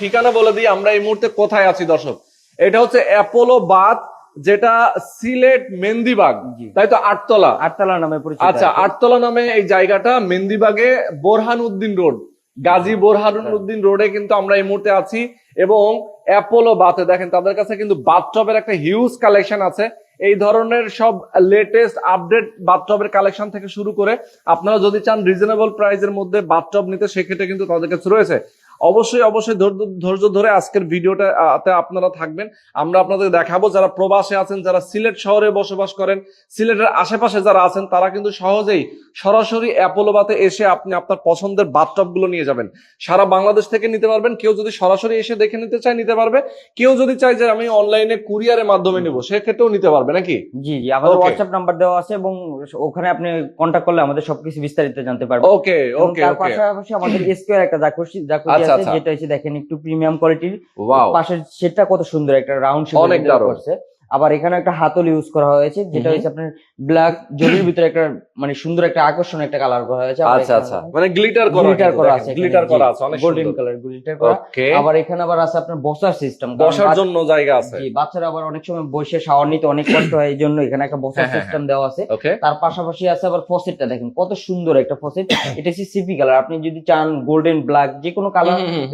ঠিকানা বলে দিই আমরা এই মুহূর্তে কোথায় আছি দর্শক? এটা হচ্ছে অ্যাপোলো বাদ যেটা সিলেট মেন্দিবাগ তাই তো? আটতলা। আটতলা নামে পরিচিত আচ্ছা আটতলা নামে এই জায়গাটা মেন্দিবাগে বোরহান উদ্দিন রোড গাজী বোরহান উদ্দিন রোডে কিন্তু আমরা এই মুহূর্তে আছি এবং অ্যাপোলো বাতে দেখেন তাদের কাছে কিন্তু বাথটবের একটা হিউজ কালেকশন আছে। এই ধরনের সব লেটেস্ট আপডেট বাথটবের কালেকশন থেকে শুরু করে আপনারা যদি চান রিজনেবল প্রাইসের মধ্যে বাথটব নিতে সেক্ষেত্রে কিন্তু তাদের কাছে রয়েছে। অবশ্যই অবশ্যই ধৈর্য- ধরে আজকের ভিডিওটা আহ, তে আপনারা থাকবেন। আমরা আপনাদের দেখাবো যারা প্রবাসে আছেন যারা সিলেট শহরে বসবাস করেন সিলেটের আশেপাশে যারা আছেন তারা কিন্তু সহজেই সরাসরি অ্যাপোলোবাতে এসে আপনি আপনার পছন্দের বাথটবগুলো নিয়ে যাবেন। সারা বাংলাদেশ থেকে নিতে পারবেন। কেউ যদি সরাসরি এসে দেখে নিতে চায় নিতে পারবে। কেউ যদি চায় যে আমি অনলাইনে কুরিয়ারের মাধ্যমে নিব সেক্ষেত্রেও নিতে পারবে নাকি? জি জি আমাদের হোয়াটসঅ্যাপ নাম্বার দেওয়া আছে এবং ওখানে আপনি কন্ট্যাক্ট করলে আমাদের সবকিছু বিস্তারিত জানতে পারবেন। ওকে ওকে পাশাপাশি আমাদের স্কোয়ার একটা জাকুসি আচ্ছা, আছে আচ্ছা। যেটা হচ্ছে দেখেন একটু প্রিমিয়াম কোয়ালিটির পাশের সেটটা কত সুন্দর একটা রাউন্ড। করছে আবার এখানে একটা হাতল ইউজ করা হয়েছে যেটা হচ্ছে আপনার ব্ল্যাক জরির ভিতরে একটা মানে সুন্দর একটা আকর্ষণ একটা কালার করা হয়েছে। আচ্ছা আচ্ছা। মানে গ্লিটার করা গ্লিটার করা আছে গ্লিটার করা আছে অনেক গোল্ডেন কালার গ্লিটার করা। ওকে আবার এখানে আবার আছে আপনার বসার সিস্টেম বসার জন্য জায়গা আছে। জি বাচ্চারা আবার অনেক সময় বসে শাওয়ার নিতে অনেক কষ্ট হয় এই জন্য এখানে একটা বসার হ্যাঁ, হ্যাঁ, সিস্টেম দেওয়া আছে। ওকে তার পাশাপাশি আছে আবার ফসেটটা দেখেন কত সুন্দর একটা ফসেট এটা হচ্ছে সিপি কালার আপনি যদি চান গোল্ডেন ব্ল্যাক যে কোনো কালার হুম,